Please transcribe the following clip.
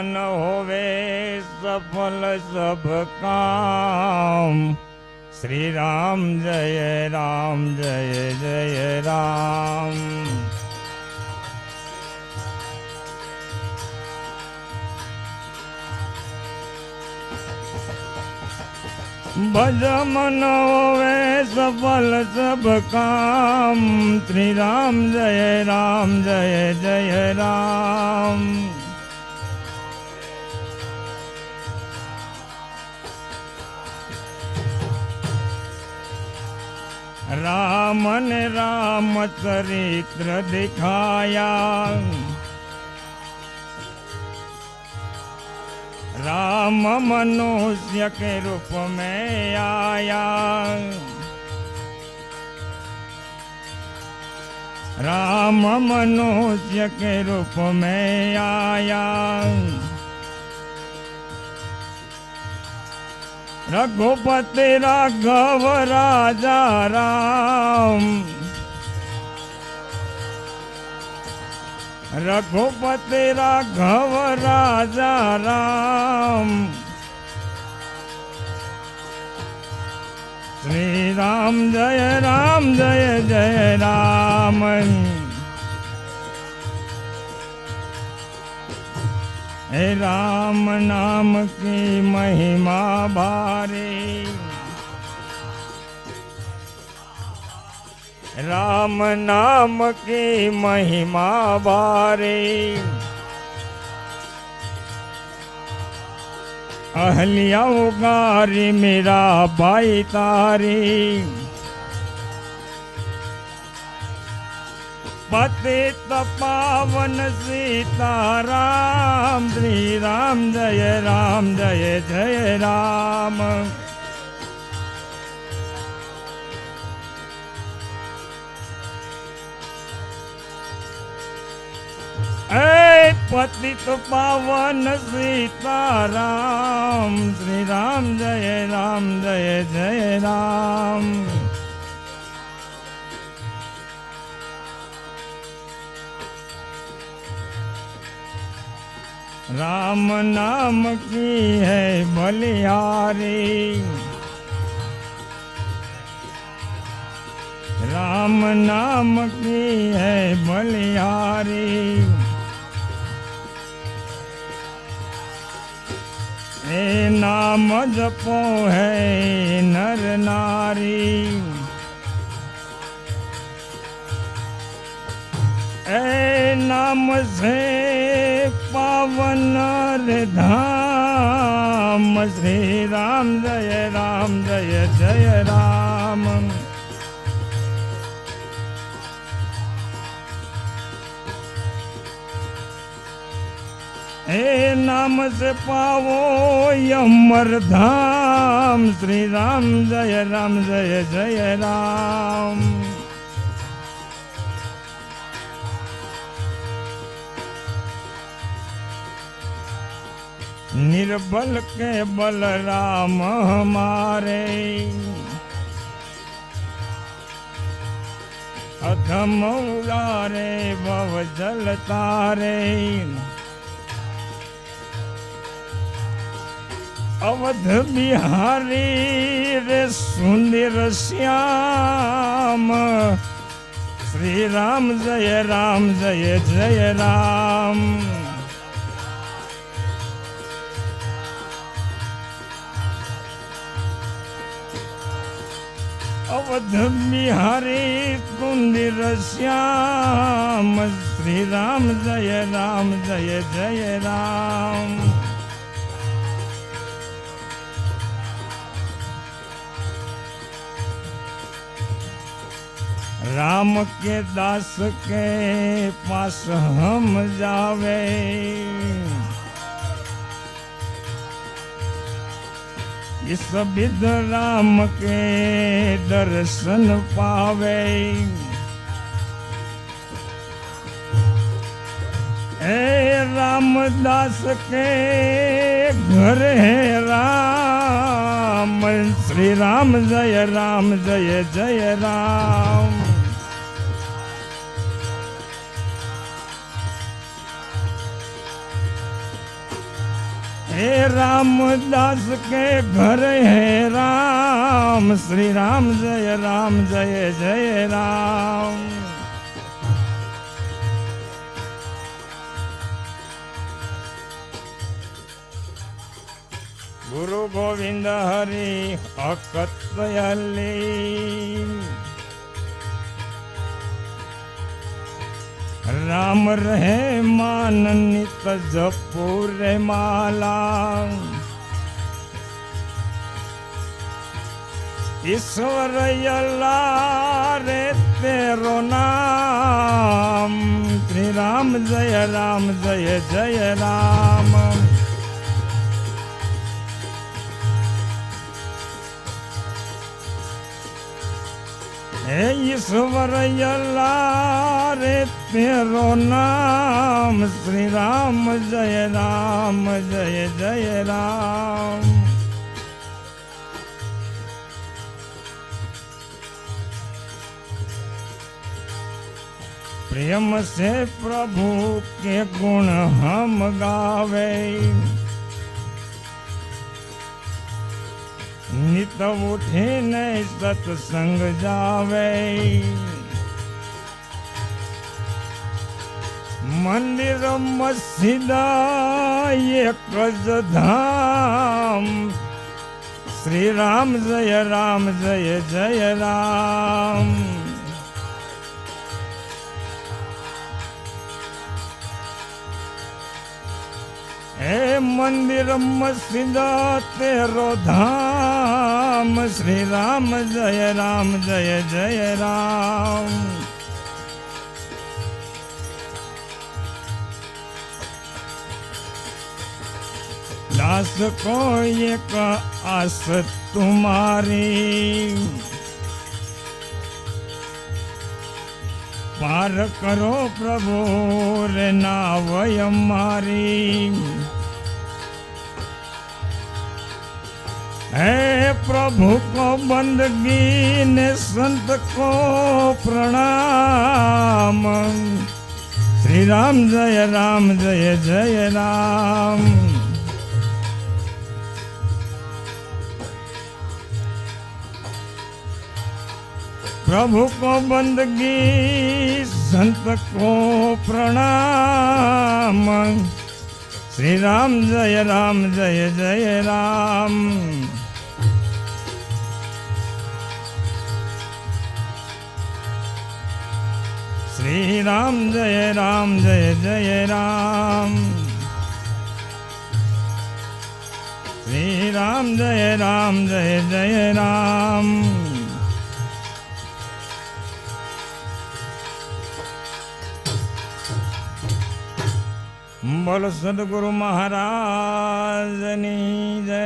मन होवे सफल सब काम श्री राम जय राम जय जय राम भज मन होवे सफल सब काम श्री राम जय राम जय जय राम राम ने राम चरित्र दिखाया राम मनुष्य के रूप में आया राम मनुष्य के रूप में आया રઘુપતિ રાઘવ રાજા રામ રઘુપતિ રાઘવ રાજા રામ શ્રી રામ જય રામ જય જય રામ હે રામ નામ કી મહિમા ભારે. રામ નામ કી મહિમા બારે અહલિયા ઉગારી મેરા ભાઈ તારી. પતિત પાવન સીતારામ શ્રી રામ જય રામ, જય જય રામ. એ પતિત પાવન સીતારામ શ્રી રામ જય રામ, જય જય રામ. राम नाम की है बलिहारी राम नाम की है बलिहारी ए नाम जपो है नर नारी ए નામ છે પાવન રે ધામ. શ્રી રામ જય રામ જય જય રામ. હે નામ સે પાવો અમર ધામ. શ્રી રામ જય રામ જય જય રામ. નિર્બલ કે બલરામ મારે અધમ ઉદારે ભવ જલ તારે અવધ બિહારી રે સુંદર શ્યામ શ્રી રામ જય રામ જય જય રામ અવધમી હરે કુંદિર શ્યામ શ્રી રામ જય રામ જય જય રામ રામ કે દાસ કે પાસ હમ જાવે વિશ્વવિદ રામ કે દર્શન પાવે. હે રામદાસ કે ઘર હે રામ, શ્રી રામ જય રામ, જય જય રામ. હે રામદાસ કે ઘર હે રામ? શ્રી રામ જય રામ, જય જય રામ. ગુરુ ગોવિંદ હરિ અકતયલી રામ રહે માનન માન નિત જપુરે માલા ઈશ્વર યલા રે તેરો નામ. શ્રી રામ જય રામ, જય જય રામ. હે ઈશ્વર યલા રે તેરો નામ શ્રી રામ, જય રામ, જય જય રામ. પ્રેમ સે પ્રભુ કે ગુણ હમ ગાવે. નિત ઉઠીને સત્સંગ જાવે. મંદિર મસ્જિદા એક જ ધામ શ્રી રામ જય રામ જય જય રામ. હે મંદિર મસ્જિદ તેરો ધામ શ્રી રામ જય રામ, જય જય રામ. દાસ કો એક આસ તુમારી. પાર કરો પ્રભુ રે નાવય મારી. है प्रभु को बंदगी ने संत को प्रणाम श्री राम जय राम जय जय राम प्रभु को बंदगी संत को प्रणाम श्री राम जय राम जय जय राम શ્રી રામ જય રામ જય જય રામ શ્રી રામ જય રામ જય જય રામ બોલો સદગુરુ મહારાજની જય